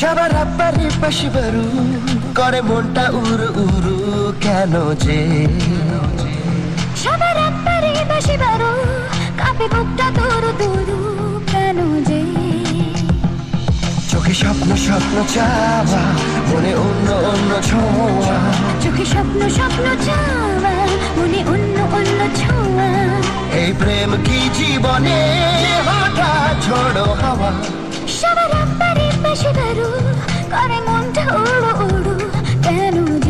সবার আব্বারে পাশে বারু করে মনটা উড়ু উড়ু কেন যে? সবার একবারে বেশি বারো কাপে বুকটা তোরু তোরু কেন যে? চোখে স্বপ্ন স্বপ্ন চাওয়া মনে অন্য অন্য ছোঁয়া। চোখে স্বপ্ন স্বপ্ন চাওয়া মনে অন্য অন্য ছোঁয়া। এই প্রেম কি জীবনে হঠাৎ ঝড়ো হাওয়া? সবার একবারে বেশি বারো করে মনটা উড়ু উড়ু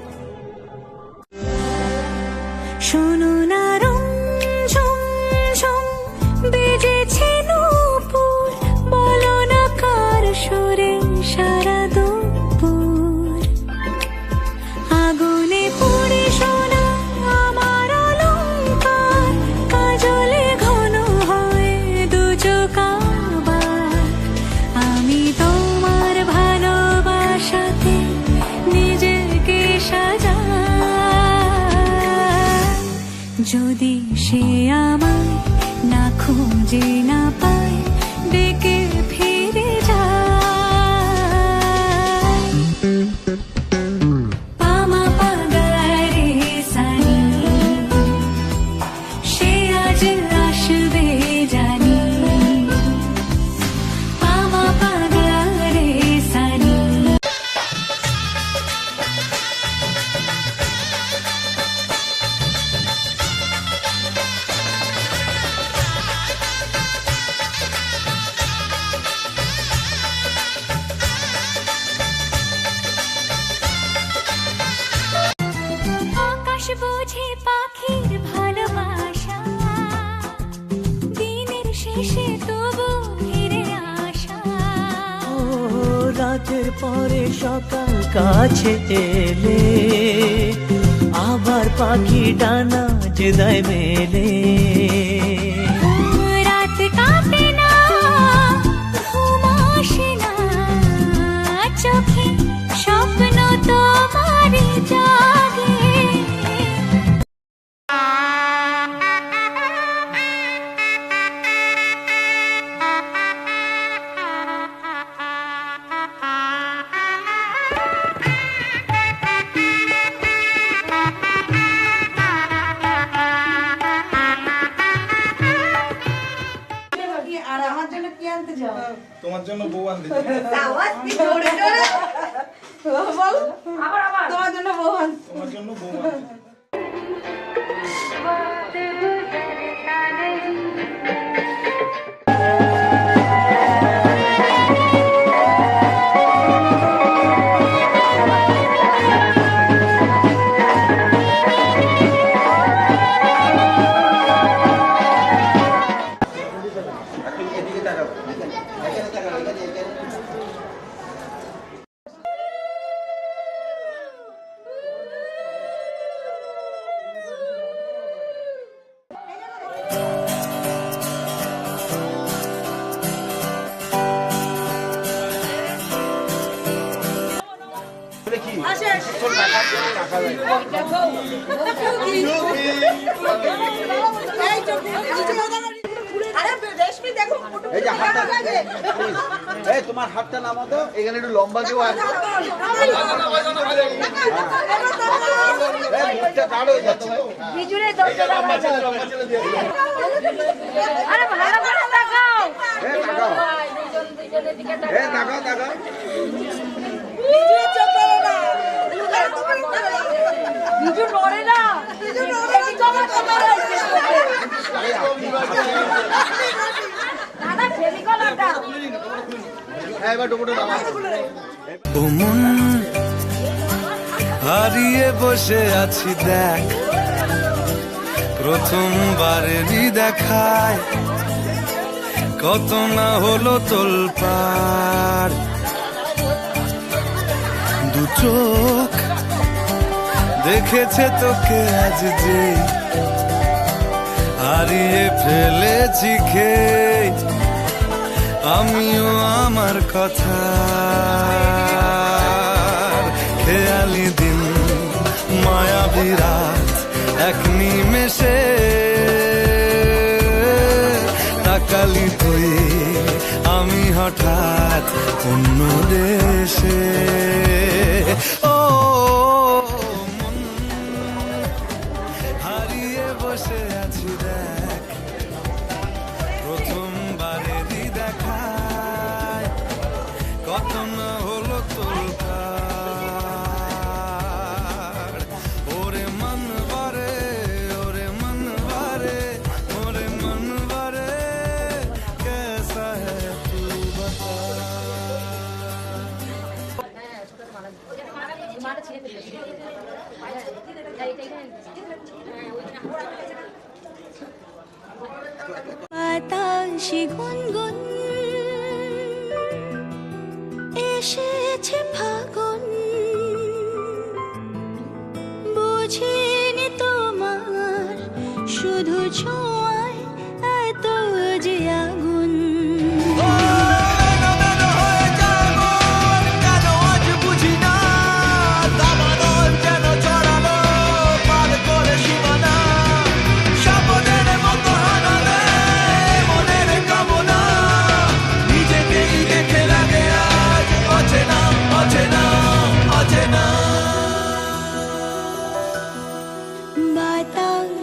যদি সে আমায় না খুঁজে না পায় রাতের পরে সকাল কাছে এলে, আবার পাখি ডানা যে দেয় মেলে চোখে স্বপ্ন তোমার জাগে এই যে হাতটা এই তোমার হাতটা নামা তো এখানে একটু লম্বা কেউ আছে হয়ে দেখাও বিজু নড়ে না বিজু নড়ে তোমার হারিয়ে বসে আছি দেখ। প্রথমবারেরই দেখায় কত না হলো তোলপার দু চোখ দেখেছে তোকে আজ যে হারিয়ে ফেলেছি খেয়ে। আমিও আমার কথা। খেয়ালি দিন, মায়া বিরাট, এক নিমেষে। তাকালি তুই, আমি হঠাৎ অন্য দেশে। বাতাসে গুনগুন এসেছে ফাগুন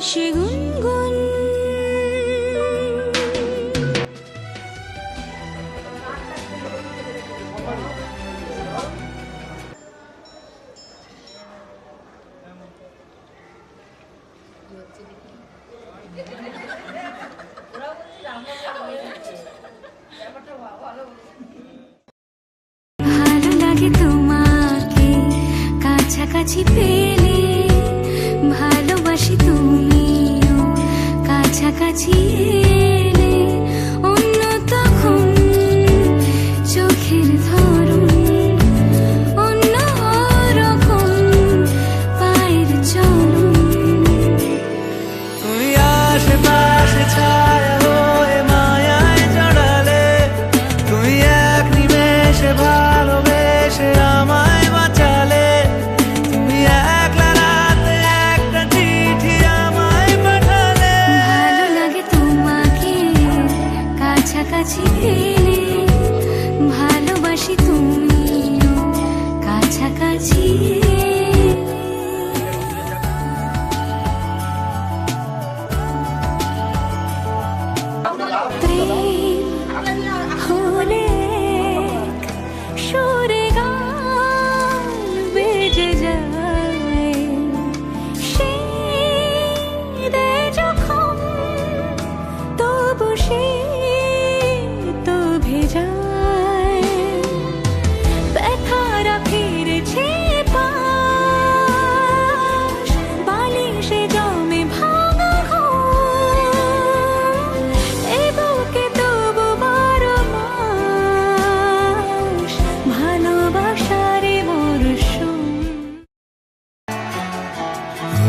식은 거.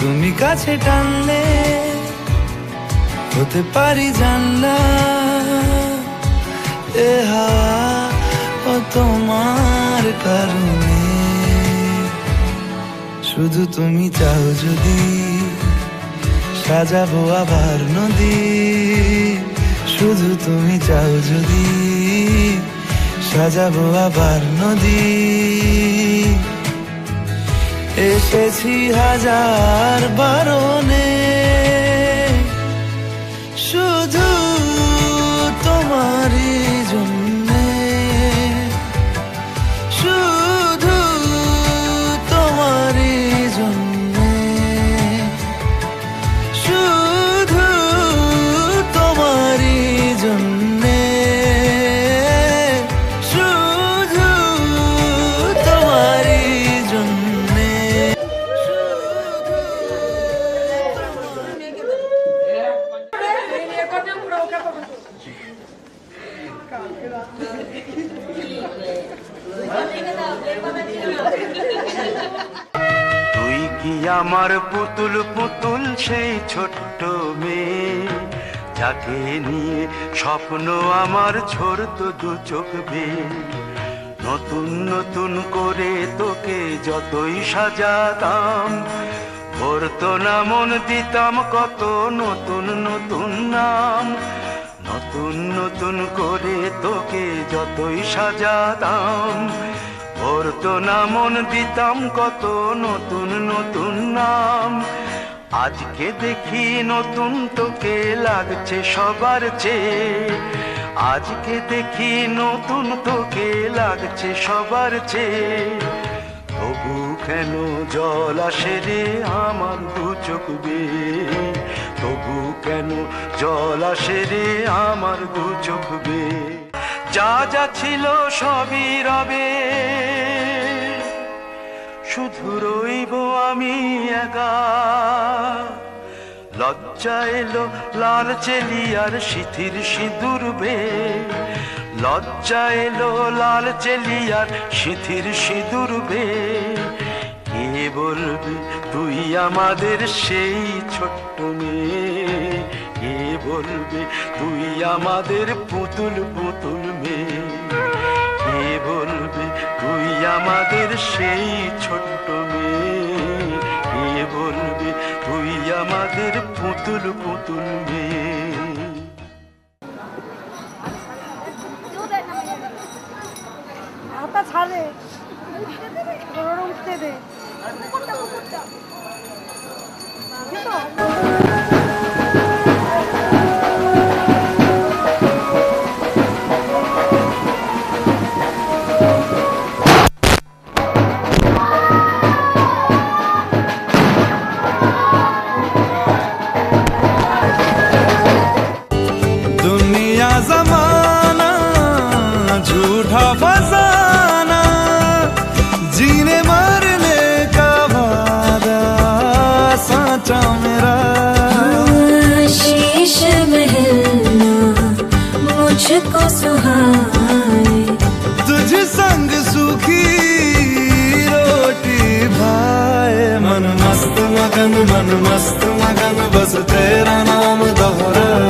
তুমি কাছে টানলে হতে পারি জানলা। এ হাওয়া ও তোমার কারণে। শুধু তুমি চাও যদি সাজাবো আবার নদী। শুধু তুমি চাও যদি সাজাবো আবার নদী। এসেছি হাজার বারণে। শুধু তোমারই যাকে নিয়ে স্বপ্ন আমার ছোড়ত দু চোখ নতুন নতুন করে তোকে যতই সাজাতাম ভরতো না মন দিতাম কত নতুন নতুন নাম। নতুন নতুন করে তোকে যতই সাজাতাম ভরতো না মন দিতাম কত নতুন নতুন নাম। আজকে দেখি নতুন তোকে লাগছে সবার চেয়ে। আজকে দেখি নতুন তোকে লাগছে সবার চেয়ে। তবু কেন জল আসে রে আমার দু চোখ তবু কেন জল আসে রে আমার দু চোখ যা যা ছিল সবই রবে। শুধু রইব আমি একা। লজ্জা এলো লাল চেলিয়ার সিথির সিঁদুর বে লজ্জা এলো লাল চেলিয়ার সিথির সিঁদুর বে কে বলবে তুই আমাদের সেই ছোট্ট মেয়ে? কে বলবে তুই আমাদের পুতুল পুতুল মেয়ে? কে বলবে আমাদের সেই ছোট্ট মেয়ে বলবে তুই আমাদের পুতুল পুতুল মেয়ে? मन मस्त मगन बस तेरा नाम दोहराए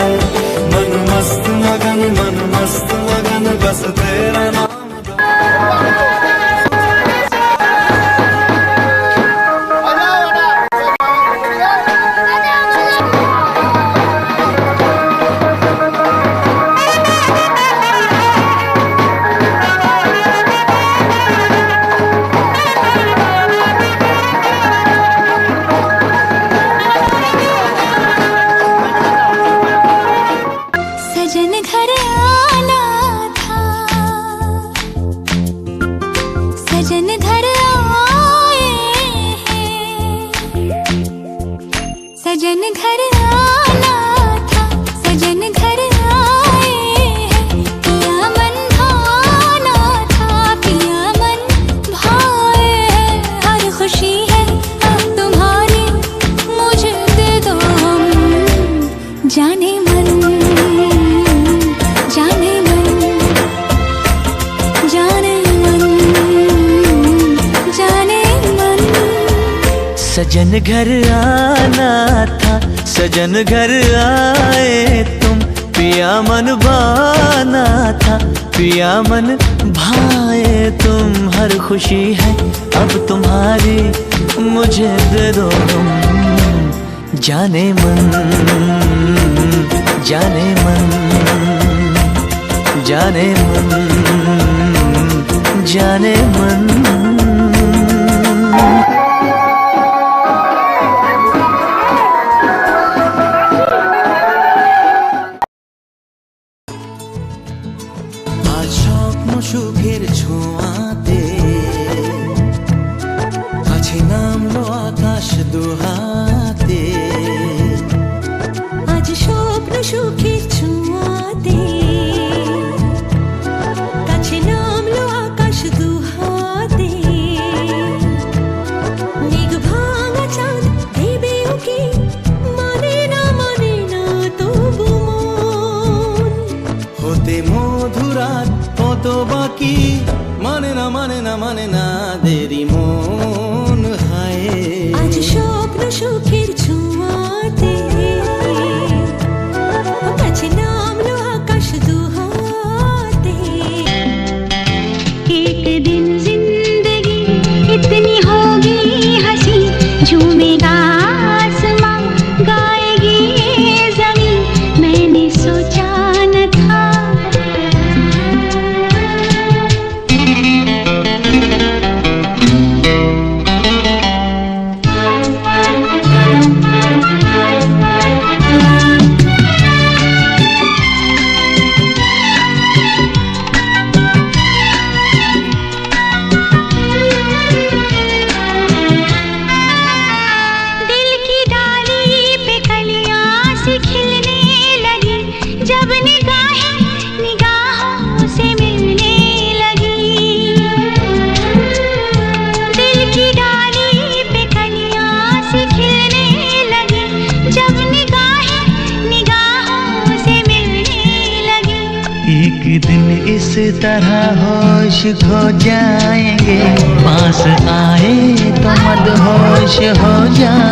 जाने मन जाने मन जाने मन जाने मन। सजन घर आना था, सजन घर आए तुम, पिया मन बाना था, पिया मन भाए तुम, हर खुशी है अब तुम्हारी, मुझे दे दो तुम। जाने मन जाने मन जाने मन जाने मन। মধুরাত কত বাকি মানে না মানে না মানে না দেরি মন হায় আজ স্বপ্ন সুখের ছোঁয়াতে কাছে নামলো আকাশ দুহাতে एक दिन जिंदगी इतनी होगी हंसी झूमेगा हो जाएँगे। पास आए तो मदहोश हो जाए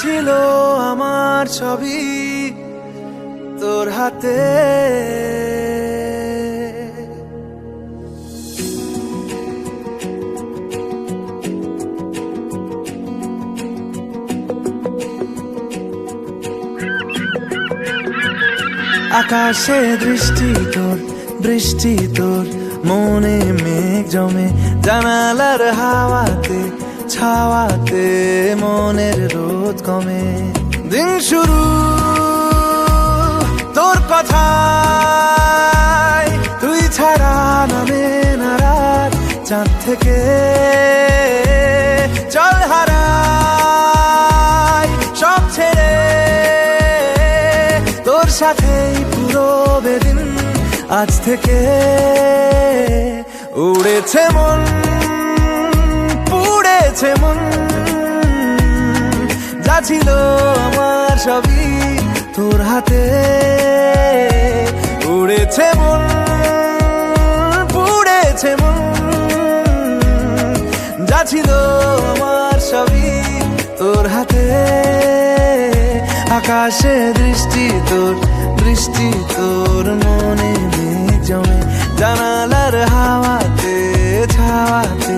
ছিল আমার ছবি তোর হাতে। আকাশে দৃষ্টি তোর, বৃষ্টি তোর, মনে মেঘ জমে জানালার হাওয়াতে। ছাওয়াতে মনের রোদ কমে। দিন শুরু, তোর কথা তুই ছাড়া নামে না রাত চাঁদ থেকে চল হারাই সব ছেড়ে। তোর সাথেই পুরো বেদিন আজ থেকে উড়েছে মন। পুড়েছে মন, যা ছিল আমার সবই তোর হাতে। উড়েছে মন, পুড়েছে মন, যা ছিল আমার সবই তোর হাতে। আকাশে দৃষ্টি তোর দৃষ্টি তোর, মনে জমে। জানালার হাওয়াতে, ছাওয়াতে